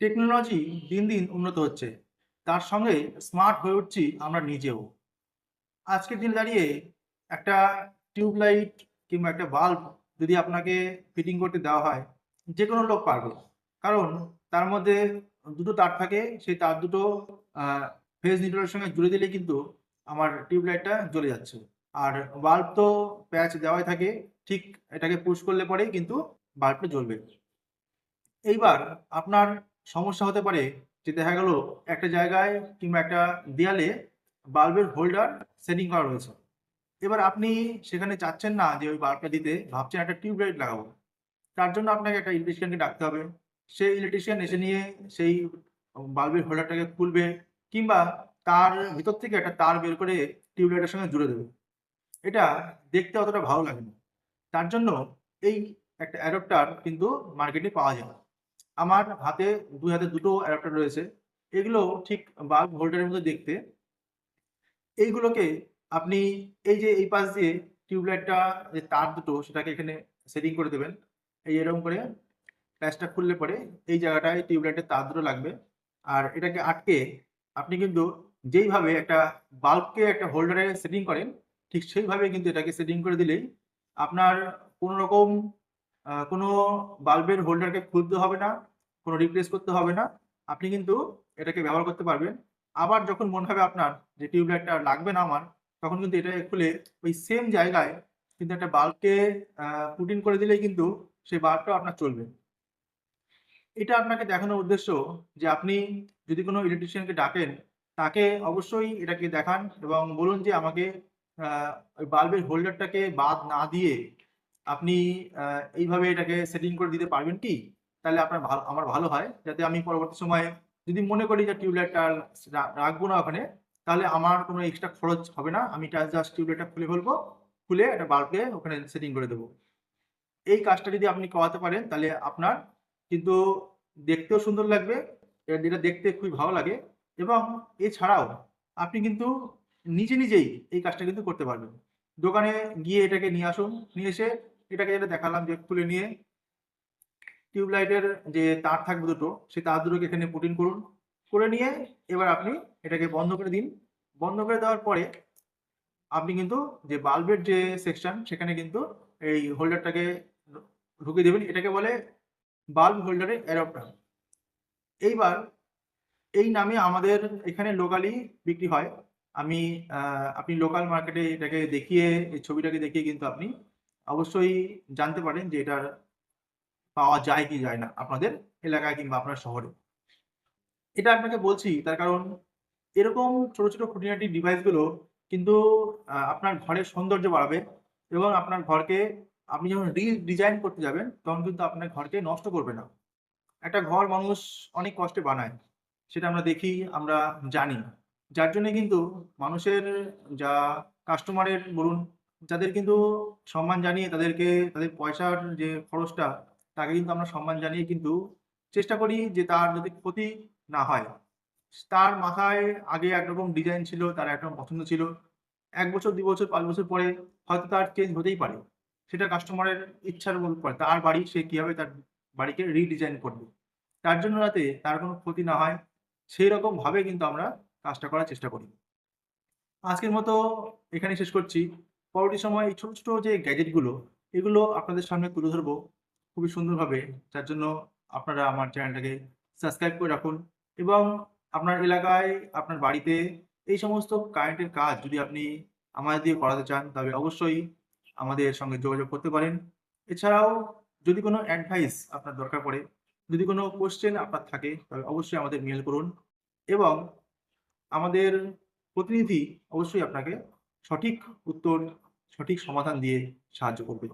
Technology দিন দিন উন্নত হচ্ছে। তার সঙ্গে স্মার্ট হয়ে উঠছি আমরা নিজেও। আজকের দিনে দাঁড়িয়ে একটা টিউবলাইট কিংবা একটা বাল্ব যদি আপনাকে ফিটিং করতে দেওয়া হয় যে কোনো লোক পারবে। কারণ তার মধ্যে দুটো তার থাকে, সেই তার দুটো ফেজ নিউট্রালের সঙ্গে জুড়ে দিলে কিন্তু আমার টিউবলাইটটা জ্বলে যাচ্ছে। আর বাল্ব তো প্যাচ দেওয়াই থাকে, ঠিক এটাকে পুশ করলে পরেই কিন্তু বাল্বটা জ্বলবে। এইবার আপনার সমস্যা হতে পারে যে দেখা গেল একটা জায়গায় কিংবা একটা দেয়ালে বাল্বের হোল্ডার সেটিং করা রয়েছে। এবার আপনি সেখানে চাচ্ছেন না যে ওই বাল্বটা দিতে, ভাবছেন একটা টিউবলাইট লাগাবো। তার জন্য আপনাকে একটা ইলেকট্রিশিয়ানকে ডাকতে হবে। সেই ইলেকট্রিশিয়ান এসে নিয়ে সেই বাল্বের হোল্ডারটাকে খুলবে কিংবা তার ভিতর থেকে একটা তার বের করে টিউবলাইটের সঙ্গে জুড়ে দেবে। এটা দেখতে অতটা ভালো লাগে না তার জন্য এই একটা অ্যাডাপ্টার কিন্তু মার্কেটে পাওয়া যায় আমার হাতে দুই হাতে দুটো অ্যাডাপ্টার রয়েছে। এগুলো ঠিক বাল্ব হোল্ডারের মধ্যে দেখতে। এইগুলোকে আপনি এই যে এই পাশ দিয়ে টিউবলাইটটা, যে তার দুটো, সেটাকে এখানে সেটিং করে দেবেন। এই এরকম করে প্যাচটা খুললে পরে এই জায়গাটায় টিউবলাইটের তার দুটো লাগবে। আর এটাকে আটকে আপনি কিন্তু যেইভাবে একটা বাল্বকে একটা হোল্ডারে সেটিং করেন, ঠিক সেইভাবে কিন্তু এটাকে সেটিং করে দিলেই আপনার কোনো রকম কোনো বাল্বের হোল্ডারকে খুলতে হবে না। কোনো রিপ্লেস করতে হবে না। আপনি কিন্তু এটাকে ব্যবহার করতে পারবেন। আবার যখন মনে হবে আপনার যে টিউবলাইটটা লাগবে না আমার, তখন কিন্তু এটাকে খুলে ওই সেম জায়গায় কিন্তু একটা বাল্বকে পুট ইন করে দিলেই কিন্তু সেই বাল্বটাও আপনার চলবে। এটা আপনাকে দেখানোর উদ্দেশ্য যে আপনি যদি কোনো ইলেকট্রিশিয়ানকে ডাকেন, তাকে অবশ্যই এটাকে দেখান এবং বলুন যে আমাকে ওই বাল্বের হোল্ডারটাকে বাদ না দিয়ে আপনি এইভাবে এটাকে সেটিং করে দিতে পারবেন কি? তাহলে আপনার ভালো আমার ভালো হয়। যাতে আমি পরবর্তী সময়ে যদি মনে করি যে টিউবলাইটটা রাখব না ওখানে, তাহলে আমার কোনো এক্সট্রা খরচ হবে না। আমি জাস্ট টিউবলাইটটা খুলে ফেলব, খুলে একটা বাল্বকে ওখানে সেটিং করে দেবো। এই কাজটা যদি আপনি করাতে পারেন, তাহলে আপনার কিন্তু দেখতেও সুন্দর লাগবে যেটা দেখতে খুবই ভালো লাগে। এবং এছাড়াও আপনি কিন্তু নিজে নিজেই এই কাজটা কিন্তু করতে পারবেন। দোকানে গিয়ে এটাকে নিয়ে আসুন, নিয়ে এসে এটাকে যেটা দেখালাম যে খুলে নিয়ে টিউবলাইটের যে তার থাকবে দুটো, সেই তার দুটোকে এখানে পুটিন করুন। করে নিয়ে এবার আপনি এটাকে বন্ধ করে দিন। বন্ধ করে দেওয়ার পরে আপনি কিন্তু যে বাল্বের যে সেকশন সেখানে কিন্তু এই হোল্ডারটাকে ঢুকিয়ে দেবেন। এটাকে বলে বাল্ব হোল্ডারের অ্যাডাপ্টার এইবার এই নামে আমাদের এখানে লোকালি বিক্রি হয়। আমি আপনি লোকাল মার্কেটে এটাকে দেখিয়ে, এই ছবিটাকে দেখিয়ে কিন্তু আপনি অবশ্যই জানতে পারেন যে এটার পাওয়া যায় কি যায় না আপনাদের এলাকায় কিংবা আপনার শহরে? এটা আপনাকে বলছি, তার কারণ এরকম ছোট ছোট খুঁটিনাটি ডিভাইসগুলো কিন্তু আপনার ঘরের সৌন্দর্য বাড়াবে এবং আপনার ঘরকে আপনি যখন রিডিজাইন করতে যাবেন, তখন কিন্তু আপনার ঘরকে নষ্ট করবে না। একটা ঘর মানুষ অনেক কষ্টে বানায়, সেটা আমরা দেখি, আমরা জানি। যার জন্য কিন্তু মানুষের যা কাস্টমারের বলুন, যাদের কিন্তু সম্মান জানিয়ে তাদেরকে, তাদের পয়সার যে খরচটা তাকে কিন্তু আমরা সম্মান জানিয়ে কিন্তু চেষ্টা করি যে তার যাতে ক্ষতি না হয়। তার মাথায় আগে একরকম ডিজাইন ছিল, তার একরকম পছন্দ ছিল। এক বছর, দু বছর, পাঁচ বছর পরে হয়তো তার চেঞ্জ হতেই পারে। সেটা কাস্টমারের ইচ্ছার উপর পড়ে। তার বাড়ি, সে কীভাবে তার বাড়িকে রিডিজাইন করবে? তার জন্য যাতে তার কোনো ক্ষতি না হয় সেই রকমভাবে কিন্তু আমরা কাজটা করার চেষ্টা করি। আজকের মতো এখানে শেষ করছি। পরবর্তী সময় এই ছোট ছোট যে গ্যাজেটগুলো এগুলো আপনাদের সামনে তুলে ধরবো। খুবই সুন্দরভাবে। যার জন্য আপনারা আমার চ্যানেলটাকে সাবস্ক্রাইব করে রাখুন এবং আপনার এলাকায়, আপনার বাড়িতে এই সমস্ত কারেন্টের কাজ যদি আপনি আমাদের দিয়ে করাতে চান তবে অবশ্যই আমাদের সঙ্গে যোগাযোগ করতে পারেন। এছাড়াও যদি কোনো অ্যাডভাইস আপনার দরকার পড়ে, যদি কোনো কোশ্চেন আপনার থাকে তবে অবশ্যই আমাদের মেল করুন এবং আমাদের প্রতিনিধি অবশ্যই আপনাকে সঠিক উত্তর, সঠিক সমাধান দিয়ে সাহায্য করবে।